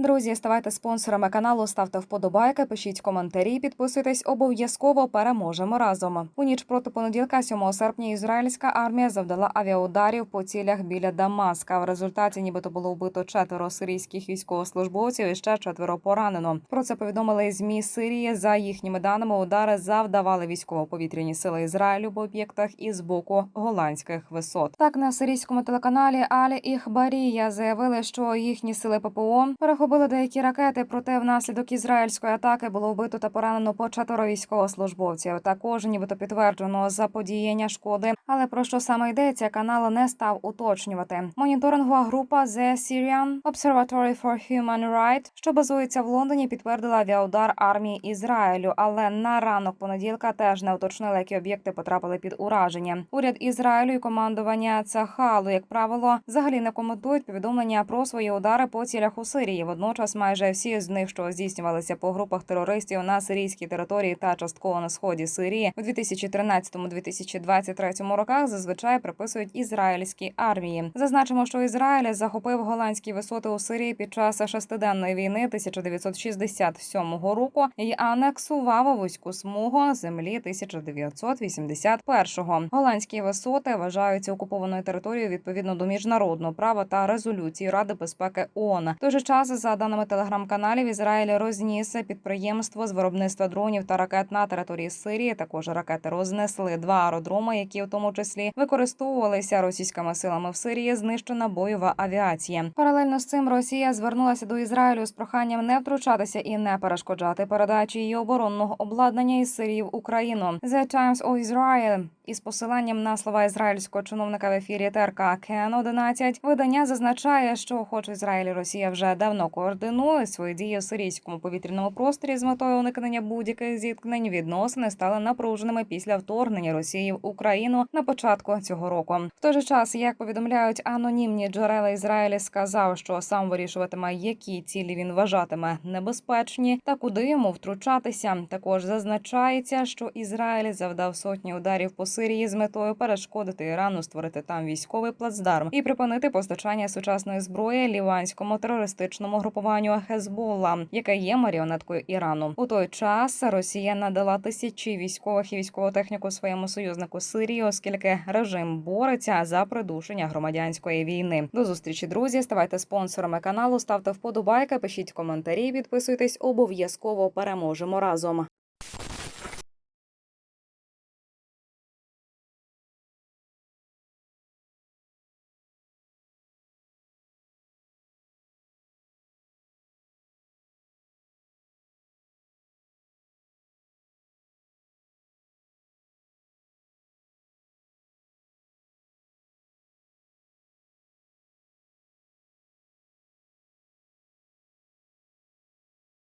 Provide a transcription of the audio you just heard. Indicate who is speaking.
Speaker 1: Друзі, ставайте спонсорами каналу, ставте вподобайки, пишіть коментарі, підписуйтесь. Обов'язково переможемо разом. У ніч проти понеділка, 7 серпня, ізраїльська армія завдала авіаударів по цілях біля Дамаска. В результаті, нібито було вбито четверо сирійських військовослужбовців і ще четверо поранено. Про це повідомили змі Сирії. За їхніми даними, удари завдавали військово-повітряні сили Ізраїлю по об'єктах із боку голландських висот. Так на сирійському телеканалі Алі Іхбарія заявили, що їхні сили ППО перехопили деякі ракети. Проте внаслідок ізраїльської атаки було вбито та поранено по четверо військовослужбовців. Також нібито підтверджено заподіяння шкоди. Але про що саме йдеться, канал не став уточнювати. Моніторингова група The Syrian Observatory for Human Rights, що базується в Лондоні, підтвердила авіаудар армії Ізраїлю. Але на ранок понеділка теж не уточнили, які об'єкти потрапили під ураження. Уряд Ізраїлю і командування Цахалу, як правило, взагалі не коментують повідомлення про свої удари по цілях у Сирії. Водночас, майже всі з них, що здійснювалися по групах терористів на сирійській території та частково на сході Сирії у 2013-2023 роках, зазвичай приписують ізраїльській армії. Зазначимо, що Ізраїль захопив голландські висоти у Сирії під час шестиденної війни 1967 року і анексував вузьку смугу землі 1981-го. Голландські висоти вважаються окупованою територією відповідно до міжнародного права та резолюції Ради безпеки ООН. Той же час, за даними телеграм-каналів, Ізраїль розніс підприємство з виробництва дронів та ракет на території Сирії. Також ракети рознесли два аеродроми, які в тому числі використовувалися російськими силами в Сирії. Знищена бойова авіація. Паралельно з цим Росія звернулася до Ізраїлю з проханням не втручатися і не перешкоджати передачі її оборонного обладнання із Сирії в Україну. The Times of Israel із посиланням на слова ізраїльського чиновника в ефірі ТРК Кен 11 видання зазначає, що, хоч Ізраїль і Росія вже давно координують свої дії в сирійському повітряному просторі з метою уникнення будь-яких зіткнень, відносини стали напруженими після вторгнення Росії в Україну на початку цього року. В той же час, як повідомляють анонімні джерела Ізраїлі, сказав, що сам вирішуватиме, які цілі він вважатиме небезпечні та куди йому втручатися. Також зазначається, що Ізраїль завдав сотні ударів по Сирії з метою перешкодити Ірану, створити там військовий плацдарм і припинити постачання сучасної зброї ліванському терористичному групуванню Хезболла, яке є маріонеткою Ірану. У той час Росія надала тисячі військових і військову техніку своєму союзнику Сирії, оскільки режим бореться за придушення громадянської війни. До зустрічі, друзі. Ставайте спонсорами каналу, ставте вподобайки, пишіть коментарі, підписуйтесь. Обов'язково переможемо разом.